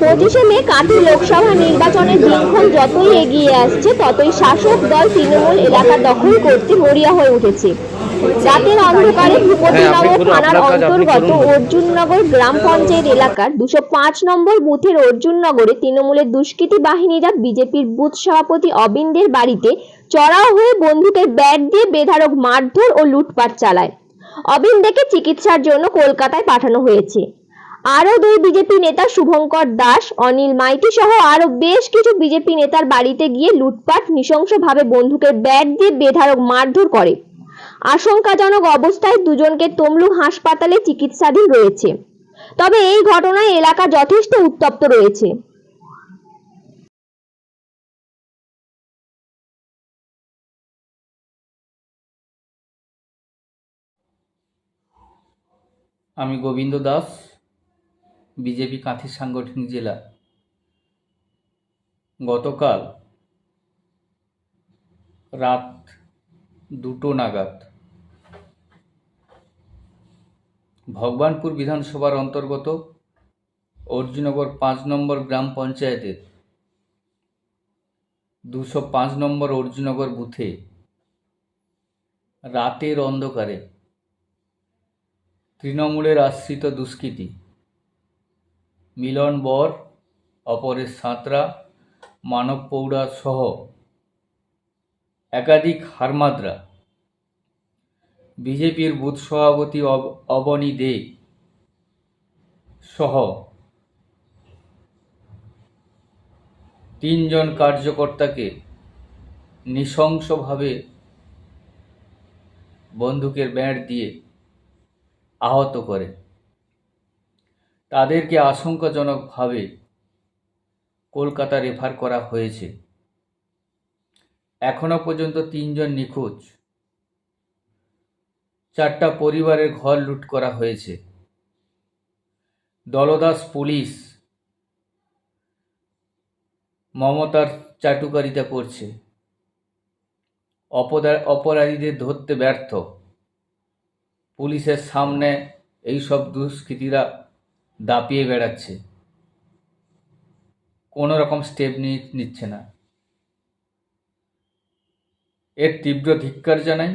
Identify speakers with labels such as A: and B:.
A: পঁচিশে মে কাঁথি লোকসভা নির্বাচনের দিনক্ষণ যতই এগিয়ে আসছে ততই শাসক দল তৃণমূল এলাকা দখল করতে মরিয়া হয়ে উঠেছে। রাতের অন্ধকারে ভূপতিনগর থানার অন্তর্গত অর্জুননগর গ্রাম পঞ্চায়েত এলাকার দুশো পাঁচ নম্বর বুথের অর্জুননগরে তৃণমূলের দুষ্কৃতী বাহিনীরা বিজেপির বুথ সভাপতি অবিন্দের বাড়িতে চড়াও হয়ে বন্দুকের ব্যাট দিয়ে বেধারক মারধর ও লুটপাট চালায়। অবিন্দেকে চিকিৎসার জন্য কলকাতায় পাঠানো হয়েছে। আরও দুই বিজেপি নেতা শুভঙ্কর দাস, অনিল মাইতি সহ আরও বেশ কিছু বিজেপি নেতার বাড়িতে গিয়ে লুটপাট নৃশংসভাবে বন্দুকের ব্যাট দিয়ে বেধারক মারধর করে। আশঙ্কাজনক অবস্থায় দুজনকে তমলুক হাসপাতালে চিকিৎসাধীন রয়েছে। তবে এই ঘটনায় এলাকা যথেষ্ট উত্তপ্ত রয়েছে।
B: আমি গোবিন্দ দাস বিজেপি কাঁথি সাংগঠনিক জেলা। গতকাল রাত দুটো নাগাদ ভগবানপুর বিধানসভার অন্তর্গত অর্জুনগর পাঁচ নম্বর গ্রাম পঞ্চায়েতের দুশো পাঁচ নম্বর অর্জুনগর বুথে রাতের অন্ধকারে তৃণমূলের আশ্রিত দুষ্কৃতী মিলন বর, অপরেশ সাঁতরা, মানব পৌড়া সহ একাধিক হারমাদরা। বিজেপির বুথ সভাপতি অব- অবনী দে সহ তিনজন কার্যকর্তাকে নৃশংসভাবে বন্দুকের ব্যাট দিয়ে আহত করে। তাদেরকে আশঙ্কাজনকভাবে কলকাতা রেফার করা হয়েছে। এখনও পর্যন্ত তিনজন নিখোঁজ। চারটা পরিবারের ঘর লুট করা হয়েছে। দলদাস পুলিশ মমতার চাটুকারিতা করছে। অপরাধীদের ধরতে ব্যর্থ। পুলিশের সামনে এইসব দুষ্কৃতীরা দাপিয়ে বেড়াচ্ছে। কোনো রকম স্টেপ নিচ্ছে না। এর তীব্র ধিক্কার জানাই